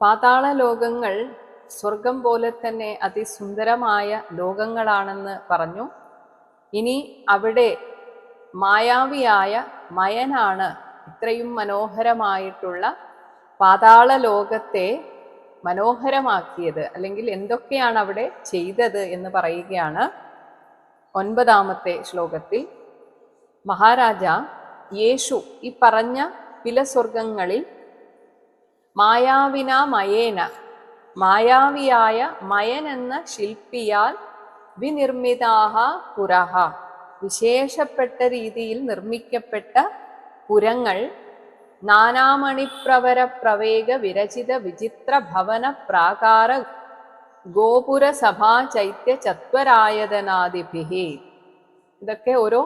പാതാള ലോകങ്ങൾ സ്വർഗം പോലെ തന്നെ അതിസുന്ദരമായ ലോകങ്ങളാണെന്ന് പറഞ്ഞു. ഇനി അവിടെ മായാവിയായ മയനാണ് ഇത്രയും മനോഹരമായിട്ടുള്ള പാതാള ലോകത്തെ മനോഹരമാക്കിയത്. അല്ലെങ്കിൽ എന്തൊക്കെയാണ് അവിടെ ചെയ്തത് എന്ന് പറയുകയാണ് ഒൻപതാമത്തെ ശ്ലോകത്തിൽ. മഹാരാജ യേശു ഈ പറഞ്ഞ പില സ്വർഗങ്ങളിൽ മായാവിന മയേന. മായാവിയായ മയൻ എന്ന ശില്പിയാൽ വിനിർമ്മിതാഹ പുരഹ. വിശേഷപ്പെട്ട രീതിയിൽ നിർമ്മിക്കപ്പെട്ട പുരങ്ങൾ നാനാമണിപ്രവര പ്രവേഗ വിരചിത വിചിത്ര ഭവന പ്രാകാര ഗോപുര സഭാ ചൈത്യ ചത്വരായതനാദിഭി ഇതൊക്കെ ഓരോ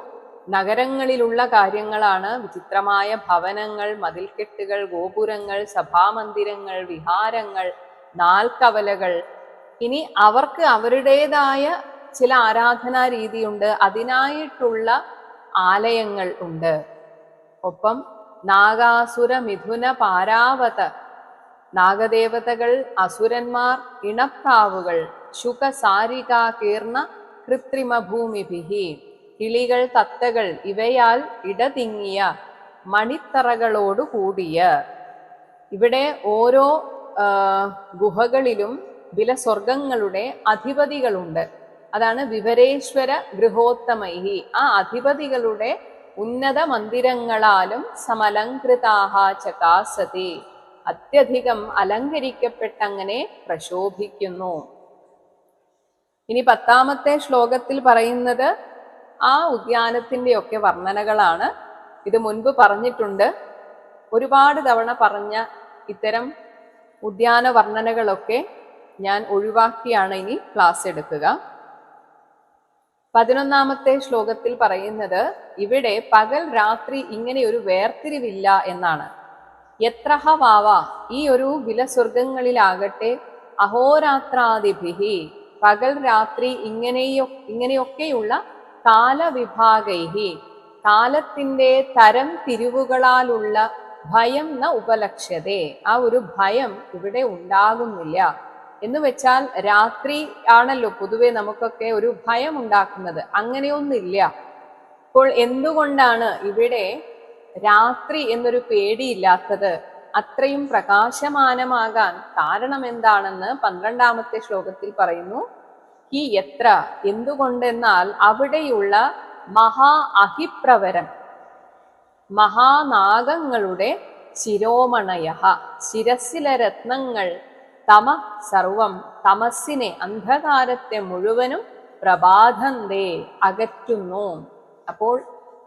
നഗരങ്ങളിലുള്ള കാര്യങ്ങളാണ് വിചിത്രമായ ഭവനങ്ങൾ മതിൽക്കെട്ടുകൾ ഗോപുരങ്ങൾ സഭാമന്ദിരങ്ങൾ വിഹാരങ്ങൾ നാൽക്കവലകൾ. ഇനി അവർക്ക് അവരുടേതായ ചില ആരാധനാ രീതിയുണ്ട്. അതിനായിട്ടുള്ള ആലയങ്ങൾ ഉണ്ട്. ഒപ്പം നാഗാസുര മിഥുന പാരാവത നാഗദേവതകൾ അസുരന്മാർ ഇണപ്രാവുകൾ ശുഖസാരിക കീർണ കൃത്രിമ ഭൂമിഭിഹി കിളികൾ തത്തകൾ ഇവയാൽ ഇടതിങ്ങിയ മണിത്തറകളോടുകൂടിയ ഇവിടെ ഓരോ ഗുഹകളിലും വില സ്വർഗങ്ങളുടെ അധിപതികളുണ്ട്. അതാണ് വിവരേശ്വര ഗൃഹോത്തമൈഹി. ആ അധിപതികളുടെ ഉന്നത മന്ദിരങ്ങളാലും സമലങ്കൃതാഹ ചകാസതി. അത്യധികം അലങ്കരിക്കപ്പെട്ടങ്ങനെ പ്രശോഭിക്കുന്നു. ഇനി പത്താമത്തെ ശ്ലോകത്തിൽ പറയുന്നത് ആ ഉദ്യാനത്തിന്റെയൊക്കെ വർണനകളാണ് ഇത് മുൻപ് പറഞ്ഞിട്ടുണ്ട്. ഒരുപാട് തവണ പറഞ്ഞ ഇത്തരം ഉദ്യാന വർണനകളൊക്കെ ഞാൻ ഒഴിവാക്കിയാണ് ഇനി ക്ലാസ് എടുക്കുക. പതിനൊന്നാമത്തെ ശ്ലോകത്തിൽ പറയുന്നത് ഇവിടെ പകൽ രാത്രി ഇങ്ങനെ ഒരു വേർതിരിവില്ല എന്നാണ്. എത്രഹ വാവ ഈ ഒരു വിലസ്വർഗങ്ങളിലാകട്ടെ അഹോരാത്രാദിഭിഹി പകൽ രാത്രി ഇങ്ങനെയൊ ഇങ്ങനെയൊക്കെയുള്ള കാലവിഭാഗൈഹി. കാലത്തിന്റെ തരം തിരിവുകളാലുള്ള ഭയം ന ഉപലക്ഷ്യതേ. ആ ഒരു ഭയം ഇവിടെ ഉണ്ടാകുന്നില്ല. എന്ന് വെച്ചാൽ രാത്രി ആണല്ലോ പൊതുവെ നമുക്കൊക്കെ ഒരു ഭയം ഉണ്ടാക്കുന്നത്. അങ്ങനെയൊന്നില്ല അപ്പോൾ എന്തുകൊണ്ടാണ് ഇവിടെ രാത്രി എന്നൊരു പേടിയില്ലാത്തത്? അത്രയും പ്രകാശമാനമാകാൻ കാരണം എന്താണെന്ന് പന്ത്രണ്ടാമത്തെ ശ്ലോകത്തിൽ പറയുന്നു. ഈ എത്ര? എന്തുകൊണ്ടെന്നാൽ അവിടെയുള്ള മഹാ അഹിപ്രവരം മഹാനാഗങ്ങളുടെ ശിരോമണയ ശിരസിലെ രത്നങ്ങൾ തമ സർവം തമസ്സിനെ അന്ധകാരത്തെ മുഴുവനും പ്രഭാതന്തേ അകറ്റുന്നു. അപ്പോൾ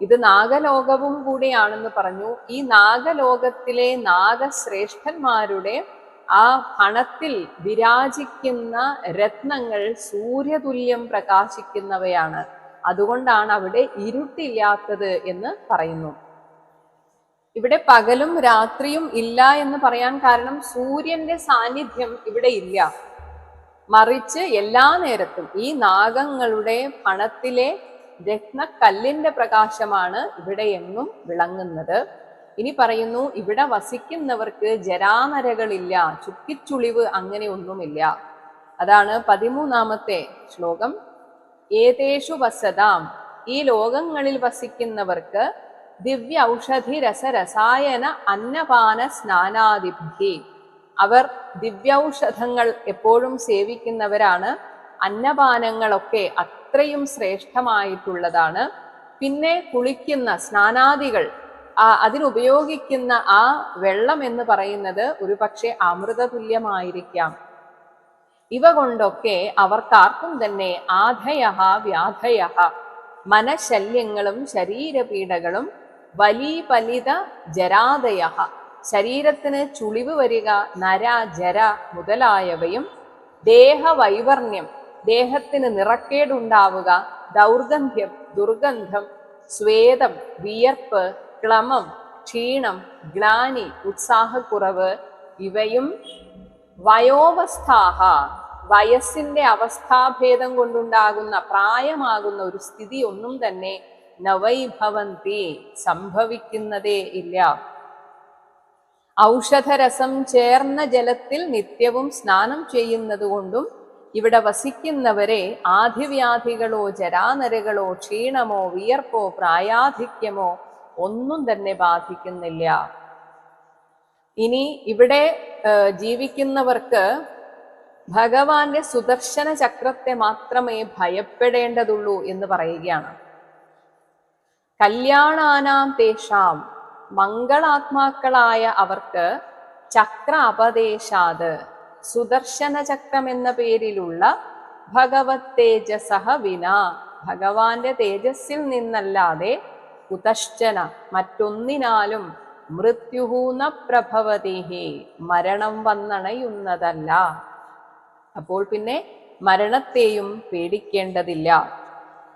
ഇത് നാഗലോകവും കൂടിയാണെന്ന് പറഞ്ഞു. ഈ നാഗലോകത്തിലെ നാഗശ്രേഷ്ഠന്മാരുടെ ആ പണത്തിൽ വിരാജിക്കുന്ന രത്നങ്ങൾ സൂര്യതുല്യം പ്രകാശിക്കുന്നവയാണ്. അതുകൊണ്ടാണ് അവിടെ ഇരുട്ടില്ലാത്തത് എന്ന് പറയുന്നു. ഇവിടെ പകലും രാത്രിയും ഇല്ല എന്ന് പറയാൻ കാരണം സൂര്യന്റെ സാന്നിധ്യം ഇവിടെ ഇല്ല. മറിച്ച് എല്ലാ നേരത്തും ഈ നാഗങ്ങളുടെ പണത്തിലെ രത്നക്കല്ലിന്റെ പ്രകാശമാണ് ഇവിടെ എങ്ങും വിളങ്ങുന്നത്. ഇനി പറയുന്നു ഇവിടെ വസിക്കുന്നവർക്ക് ജരാനരകളില്ല ചുക്കിച്ചുളിവ് അങ്ങനെ ഒന്നുമില്ല. അതാണ് പതിമൂന്നാമത്തെ ശ്ലോകം. ഏതേഷു വസതാം. ഈ ലോകങ്ങളിൽ വസിക്കുന്നവർക്ക് ദിവ്യ ഔഷധി രസരസായന അന്നപാന സ്നാനാദിഭി അവർ ദിവ്യൌഷധങ്ങൾ എപ്പോഴും സേവിക്കുന്നവരാണ്. അന്നപാനങ്ങളൊക്കെ അത്രയും ശ്രേഷ്ഠമായിട്ടുള്ളതാണ്. പിന്നെ കുളിക്കുന്ന സ്നാനാദികൾ ആ അതിനുപയോഗിക്കുന്ന ആ വെള്ളം എന്ന് പറയുന്നത് ഒരു പക്ഷെ അമൃതതുല്യമായിരിക്കാം. ഇവ കൊണ്ടൊക്കെ അവർക്കാർക്കും തന്നെ ആധയ വ്യാധയ മനശല്യങ്ങളും ശരീരപീഡകളും വലിപലിത ജരാദയ ശരീരത്തിന് ചുളിവ് വരിക നര ജര മുതലായവയും ദേഹവൈവർണ്യം ദേഹത്തിന് നിറക്കേടുണ്ടാവുക ദൗർഗന്ധ്യം ദുർഗന്ധം സ്വേദം വിയർപ്പ് ക്ലമം ക്ഷീണം ഗ്ലാനി ഉത്സാഹക്കുറവ് ഇവയും വയോവസ്ഥാഹ വയസ്സിന്റെ അവസ്ഥാഭേദം കൊണ്ടുണ്ടാകുന്ന പ്രായമാകുന്ന ഒരു സ്ഥിതി ഒന്നും തന്നെ നവൈഭവന്തി സംഭവിക്കുന്നതേ ഇല്ല. ഔഷധരസം ചേർന്ന ജലത്തിൽ നിത്യവും സ്നാനം ചെയ്യുന്നതുകൊണ്ടും ഇവിടെ വസിക്കുന്നവരെ ആധിവ്യാധികളോ ജരാനരകളോ ക്ഷീണമോ വിയർപ്പോ പ്രായാധിക്യമോ ഒന്നും തന്നെ ബാധിക്കുന്നില്ല. ഇനി ഇവിടെ ജീവിക്കുന്നവർക്ക് ഭഗവാന്റെ സുദർശന ചക്രത്തെ മാത്രമേ ഭയപ്പെടേണ്ടതുള്ളൂ എന്ന് പറയുകയാണ്. കല്യാണാനാം തേഷാം മംഗളാത്മാക്കളായ അവർക്ക് ചക്ര അപദേശാത് സുദർശന ചക്രം എന്ന പേരിലുള്ള ഭഗവത് തേജസഹ വിന ഭഗവാന്റെ തേജസ്സിൽ നിന്നല്ലാതെ കുതശ്ചന മറ്റൊന്നിനാലും മൃത്യുഹൂന പ്രഭവതിഹി. മരണം വന്നണയുന്നതല്ല. അപ്പോൾ പിന്നെ മരണത്തെയും പേടിക്കേണ്ടതില്ല.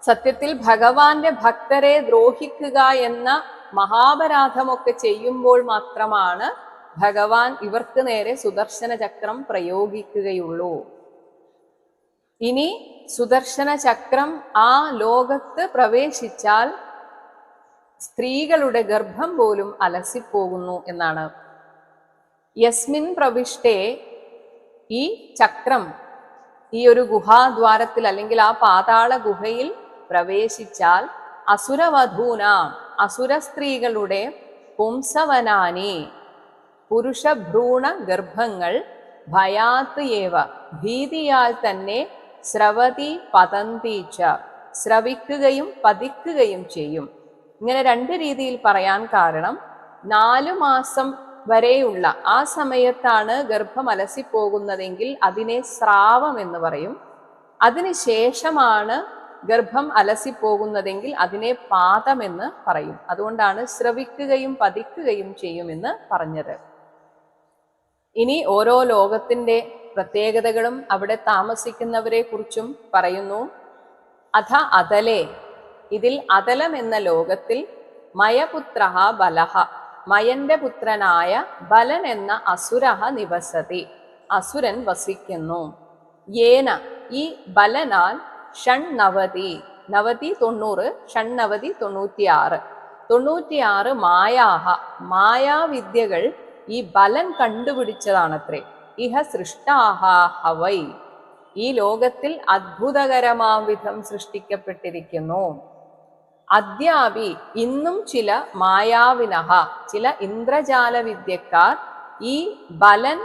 സത്യത്തിൽ ഭഗവാന്റെ ഭക്തരെ ദ്രോഹിക്കുക എന്ന മഹാപരാധമൊക്കെ ചെയ്യുമ്പോൾ മാത്രമാണ് ഭഗവാൻ ഇവർക്ക് നേരെ സുദർശന ചക്രം പ്രയോഗിക്കുകയുള്ളൂ. ഇനി സുദർശന ചക്രം ആ ലോകത്ത് പ്രവേശിച്ചാൽ സ്ത്രീകളുടെ ഗർഭം പോലും അലസിപ്പോകുന്നു എന്നാണ്. യസ്മിൻ പ്രവിഷ്ടേ ഈ ചക്രം ഈ ഒരു ഗുഹാദ്വാരത്തിൽ അല്ലെങ്കിൽ ആ പാതാള ഗുഹയിൽ പ്രവേശിച്ചാൽ അസുരവധൂന അസുര സ്ത്രീകളുടെ പുംസവനാനി. പുരുഷഭ്രൂണ ഗർഭങ്ങൾ ഭയാത്ത് ഏവ ഭീതിയാൽ തന്നെ സ്രവതി പതന്തീച്ച സ്രവിക്കുകയും പതിക്കുകയും ചെയ്യും. ഇങ്ങനെ രണ്ട് രീതിയിൽ പറയാൻ കാരണം നാലു മാസം വരെയുള്ള ആ സമയത്താണ് ഗർഭം അലസിപ്പോകുന്നതെങ്കിൽ അതിനെ സ്രാവം എന്ന് പറയും. അതിനുശേഷമാണ് ഗർഭം അലസിപ്പോകുന്നതെങ്കിൽ അതിനെ പാദമെന്ന് പറയും. അതുകൊണ്ടാണ് ശ്രവിക്കുകയും പതിക്കുകയും ചെയ്യുമെന്ന് പറഞ്ഞത്. ഇനി ഓരോ ലോകത്തിന്റെ പ്രത്യേകതകളും അവിടെ താമസിക്കുന്നവരെ കുറിച്ചും പറയുന്നു. അഥ അതലെ ഇതിൽ അതലം എന്ന ലോകത്തിൽ മയപുത്ര ബലഹ മയന്റെ പുത്രനായ ബലൻ എന്ന അസുരഹ നിവസതി അസുരൻ വസിക്കുന്നു. ഏന ഈ ബലനാൽ ഷണ്ണവതി നവതി തൊണ്ണൂറ് ഷണ്ണവതി തൊണ്ണൂറ്റിയാറ്. തൊണ്ണൂറ്റിയാറ് മായാഹ മായാവിദ്യകൾ ഈ ബലൻ കണ്ടുപിടിച്ചതാണത്രേ. ഇഹ സൃഷ്ടാഹ ഹവൈ. ഈ ലോകത്തിൽ അത്ഭുതകരമാം വിധം സൃഷ്ടിക്കപ്പെട്ടിരിക്കുന്നു. അദ്യാപി ഇന്നും ചില മായാവിനഹ ചില ഇന്ദ്രജാല വിദ്യക്കാർ ഈ ബലൻ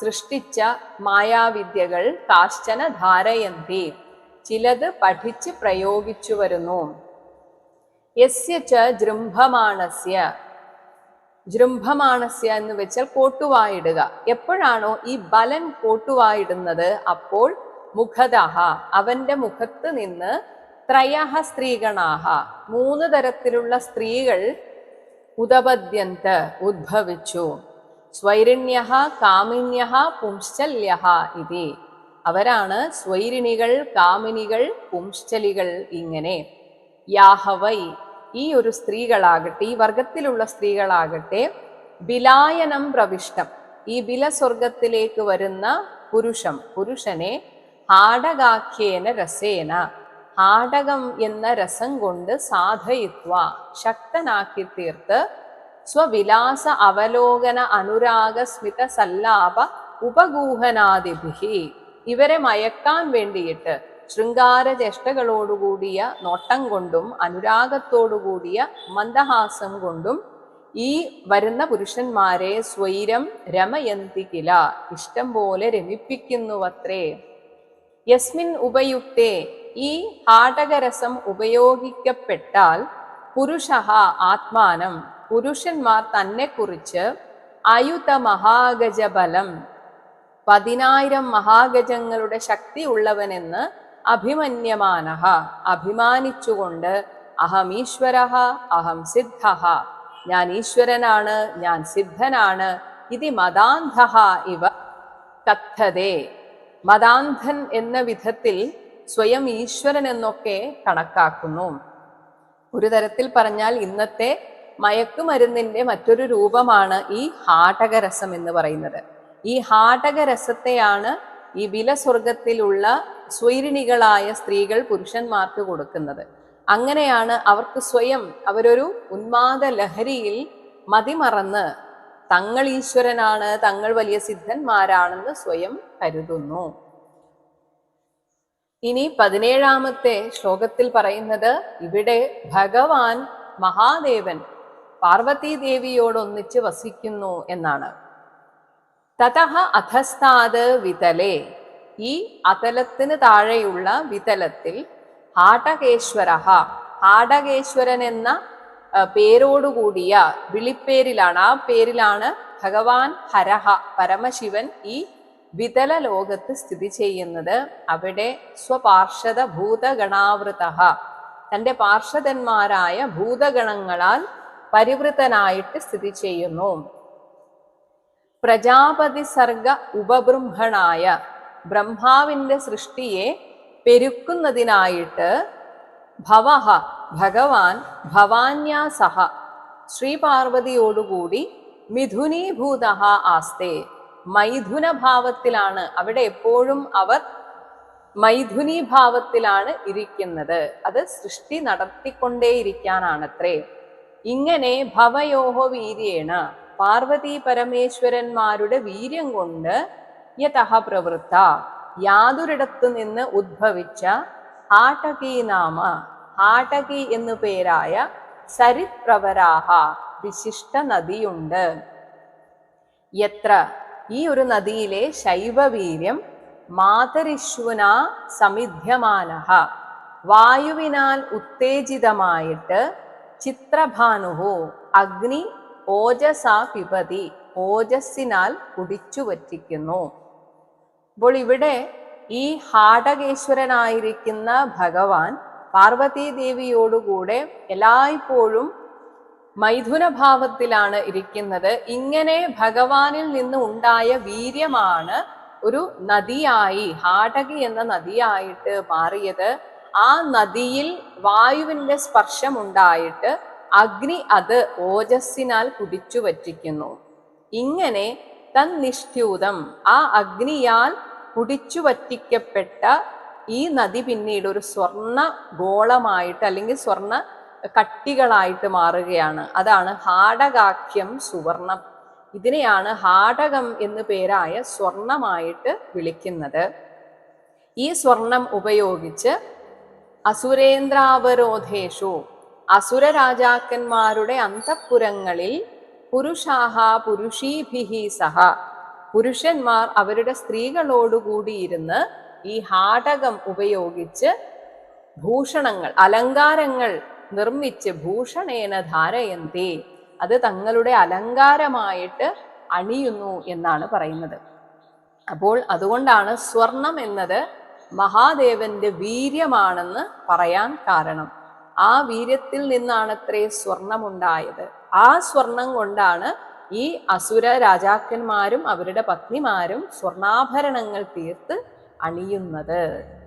സൃഷ്ടിച്ച മായാവിദ്യകൾ കാശ്ചന ധാരയന്തി ചിലത് പഠിച്ച് പ്രയോഗിച്ചു വരുന്നു. യസ്യ ച ജൃംഭമാണസ്യ. ജൃംഭമാണസ്യ എന്ന് വെച്ചാൽ കോട്ടുവായിടുക. എപ്പോഴാണോ ഈ ബലൻ കോട്ടുവായിടുന്നത് അപ്പോൾ മുഖതഹ അവന്റെ മുഖത്ത് നിന്ന് ത്രയഹ സ്ത്രീഗണാഹ മൂന്ന് തരത്തിലുള്ള സ്ത്രീകൾ ഉദപദ്യന്ത് ഉദ്ഭവിച്ചു. സ്വൈരിണ്യ കാമിന്യ പുംശ്ചല്യ ഇതി. അവരാണ് സ്വൈരിണികൾ കാമിനികൾ പുംശ്ചലികൾ ഇങ്ങനെ. യാഹവൈ. ഈ ഒരു സ്ത്രീകളാകട്ടെ ഈ വർഗത്തിലുള്ള സ്ത്രീകളാകട്ടെ ബിലായനം പ്രവിഷ്ടം. ഈ ബിലസ്വർഗത്തിലേക്ക് വരുന്ന പുരുഷം പുരുഷനെ ഹാടകാഖ്യേന രസേന. ഹാടകം എന്ന രസം കൊണ്ട് സാധയിത്വ. ശക്തനാക്കി തീർത്ത് സ്വവിലാസ അവലോകന അനുരാഗ സ്മിത സല്ലാപ ഉപഗൂഹനാദിഭി ഇവരെ മയക്കാൻ വേണ്ടിയിട്ട് ശൃംഗാര ചേഷ്ടകളോടുകൂടിയ നോട്ടം കൊണ്ടും അനുരാഗത്തോടുകൂടിയ മന്ദഹാസം കൊണ്ടും ഈ വരുന്ന പുരുഷന്മാരെ സ്വൈരം രമയന്തി കില. ഇഷ്ടം പോലെ രമിപ്പിക്കുന്നുവത്രേ. യസ്മിൻ ഉപയുക്തേ ഈ ഹാടകരസം ഉപയോഗിക്കപ്പെട്ടാൽ പുരുഷ ആത്മാനം പുരുഷന്മാർ തന്നെക്കുറിച്ച് അയുത മഹാഗജബലം പതിനായിരം മഹാഗജങ്ങളുടെ ശക്തി ഉള്ളവനെന്ന് അഭിമന്യമാനഹ അഭിമാനിച്ചുകൊണ്ട് അഹം ഈശ്വര അഹം സിദ്ധ ഞാൻ ഈശ്വരനാണ് ഞാൻ സിദ്ധനാണ് ഇതി മതാന്ധ ഇവ കഥതേ മതാന്ധൻ എന്ന വിധത്തിൽ സ്വയം ഈശ്വരൻ എന്നൊക്കെ കണക്കാക്കുന്നു. ഒരു തരത്തിൽ പറഞ്ഞാൽ ഇന്നത്തെ മയക്കുമരുന്നിന്റെ മറ്റൊരു രൂപമാണ് ഈ ഹാടകരസം എന്ന് പറയുന്നത്. ഈ ഹാടകരസത്തെയാണ് ഈ വിലസ്വർഗത്തിലുള്ള സ്വൈരിണികളായ സ്ത്രീകൾ പുരുഷന്മാർക്ക് കൊടുക്കുന്നത്. അങ്ങനെയാണ് അവർക്ക് സ്വയം അവരൊരു ഉന്മാദ ലഹരിയിൽ മതിമറന്ന് തങ്ങൾ ഈശ്വരനാണ് തങ്ങൾ വലിയ സിദ്ധന്മാരാണെന്ന് സ്വയം കരുതുന്നു. ഇനി പതിനേഴാമത്തെ ശ്ലോകത്തിൽ പറയുന്നത് ഇവിടെ ഭഗവാൻ മഹാദേവൻ പാർവതീദേവിയോടൊന്നിച്ച് വസിക്കുന്നു എന്നാണ്. തതഹ അധസ്താത് വിതലേ. ഈ അതലത്തിന് താഴെയുള്ള വിതലത്തിൽ ഹാടകേശ്വര ഹാടകേശ്വരൻ എന്ന പേരോടുകൂടിയ വിളിപ്പേരിലാണ്. ആ പേരിലാണ് ഭഗവാൻ ഹരഹ പരമശിവൻ ഈ വിതല ലോകത്ത് സ്ഥിതി ചെയ്യുന്നത് അവിടെ സ്വപാർഷദ ഭൂതഗണാവൃത തന്റെ പാർഷദന്മാരായ ഭൂതഗണങ്ങളാൽ പരിവൃതനായിട്ട് സ്ഥിതി ചെയ്യുന്നു. പ്രജാപതി സർഗ ഉപബൃംഹണായ ബ്രഹ്മാവിന്റെ സൃഷ്ടിയെ പെരുക്കുന്നതിനായിട്ട് ഭവഹ ഭഗവാൻ ഭവാന്യാസഹ ശ്രീപാർവതിയോടുകൂടി മിഥുനീഭൂത ആസ്തേ. മൈഥുന ഭാവത്തിലാണ് അവിടെ എപ്പോഴും അവർ മൈഥുനി ഭാവത്തിലാണ് ഇരിക്കുന്നത്. അത് സൃഷ്ടി നടത്തിക്കൊണ്ടേയിരിക്കാനാണത്രേ. ഇങ്ങനെ ഭവയോഹോ വീര്യേണ പാർവതി പരമേശ്വരന്മാരുടെ വീര്യം കൊണ്ട് യഥ പ്രവൃത്ത യാതൊരിടത്തു നിന്ന് ഉദ്ഭവിച്ച ഹാട്ടകി നാമ ഹാടകി എന്നു പേരായ സരിത് പ്രവരാഹ വിശിഷ്ട നദിയുണ്ട്. യത്ര ഈ ഒരു നദിയിലെ ശൈവവീര്യം മാതരിശ്വന സമിധ്യമാന വായുവിനാൽ ഉത്തേജിതമായിട്ട് ചിത്രഭാനുഹു അഗ്നി ഓജസാ പിപതി ഓജസ്സിനാൽ കുടിച്ചു വറ്റിക്കുന്നു അപ്പോൾ ഇവിടെ ഈ ഹാടകേശ്വരനായിരിക്കുന്ന ഭഗവാൻ പാർവതീദേവിയോടുകൂടെ എല്ലായ്പ്പോഴും മൈഥുനഭാവത്തിലാണ് ഇരിക്കുന്നത്. ഇങ്ങനെ ഭഗവാനിൽ നിന്ന് ഉണ്ടായ വീര്യമാണ് ഒരു നദിയായി ഹാടകി എന്ന നദിയായിട്ട് മാറിയത്. ആ നദിയിൽ വായുവിന്റെ സ്പർശം ഉണ്ടായിട്ട് അഗ്നി അത് ഓജസ്സിനാൽ കുടിച്ചു വറ്റിക്കുന്നു. ഇങ്ങനെ തന്നിഷ്ഠ്യൂതം ആ അഗ്നിയാൽ കുടിച്ചു വറ്റിക്കപ്പെട്ട ഈ നദി പിന്നീട് ഒരു സ്വർണ ഗോളമായിട്ട് അല്ലെങ്കിൽ സ്വർണ കട്ടികളായിട്ട് മാറുകയാണ്. അതാണ് ഹാടകാഖ്യം സുവർണം. ഇതിനെയാണ് ഹാടകം എന്നു പേരായ സ്വർണമായിട്ട് വിളിക്കുന്നത്. ഈ സ്വർണം ഉപയോഗിച്ച് അസുരേന്ദ്രാവരോധേഷു അസുര രാജാക്കന്മാരുടെ അന്തഃപുരങ്ങളിൽ പുരുഷാഹ പുരുഷീഭിഹി സഹ പുരുഷന്മാർ അവരുടെ സ്ത്രീകളോടുകൂടിയിരുന്ന് ഈ ഹാടകം ഉപയോഗിച്ച് ഭൂഷണങ്ങൾ അലങ്കാരങ്ങൾ നിർമ്മിച്ച് ഭൂഷണേന ധാരയന്തി. അത് തങ്ങളുടെ അലങ്കാരമായിട്ട് അണിയുന്നു എന്നാണ് പറയുന്നത്. അപ്പോൾ അതുകൊണ്ടാണ് സ്വർണം എന്നത് മഹാദേവന്റെ വീര്യമാണെന്ന് പറയാൻ കാരണം. ആ വീര്യത്തിൽ നിന്നാണ് അത്രേ സ്വർണമുണ്ടായത്. ആ സ്വർണം കൊണ്ടാണ് ഈ അസുര രാജാക്കന്മാരും അവരുടെ പത്നിമാരും സ്വർണാഭരണങ്ങൾ തീർത്ത് അണിയുന്നത്.